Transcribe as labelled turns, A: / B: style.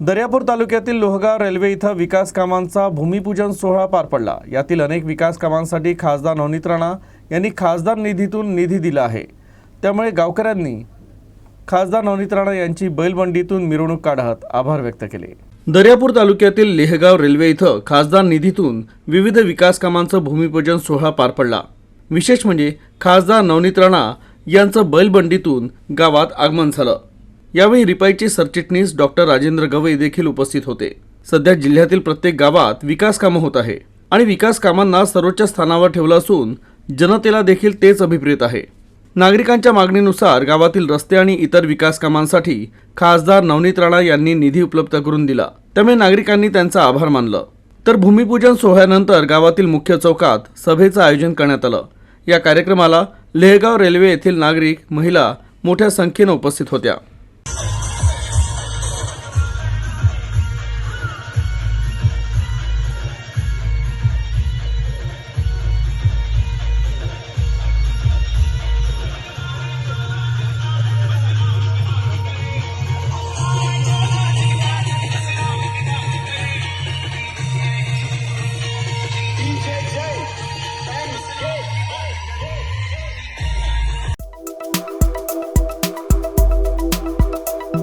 A: दर्यापूर तालुक्यातील लोहगाव रेल्वे इथं विकास कामांचा भूमिपूजन सोहळा पार पडला. यातील अनेक विकास कामांसाठी खासदार नवनीत राणा यांनी खासदार निधीतून निधी दिला आहे. त्यामुळे गावकऱ्यांनी खासदार नवनीत राणा यांची बैलबंडीतून मिरवणूक काढत आभार व्यक्त केले. दर्यापूर तालुक्यातील लेहगाव रेल्वे इथं खासदार निधीतून विविध विकास कामांचं भूमिपूजन सोहळा पार पडला. विशेष म्हणजे खासदार नवनीत राणा यांचं बैलबंडीतून गावात आगमन झालं. यावेळी रिपाईचे सरचिटणीस डॉक्टर राजेंद्र गवई देखील उपस्थित होते. सध्या जिल्ह्यातील प्रत्येक गावात विकास कामं होत आहे आणि विकास कामांना सर्वोच्च स्थानावर ठेवलं असून जनतेला देखील तेच अभिप्रेत आहे. नागरिकांच्या मागणीनुसार गावातील रस्ते आणि इतर विकास कामांसाठी खासदार नवनीत राणा यांनी निधी उपलब्ध करून दिला. त्यामुळे नागरिकांनी त्यांचा आभार मानलं. तर भूमिपूजन सोहळ्यानंतर गावातील मुख्य चौकात सभेचं आयोजन करण्यात आलं. या कार्यक्रमाला लेहगाव रेल्वे येथील नागरिक महिला मोठ्या संख्येनं उपस्थित होत्या.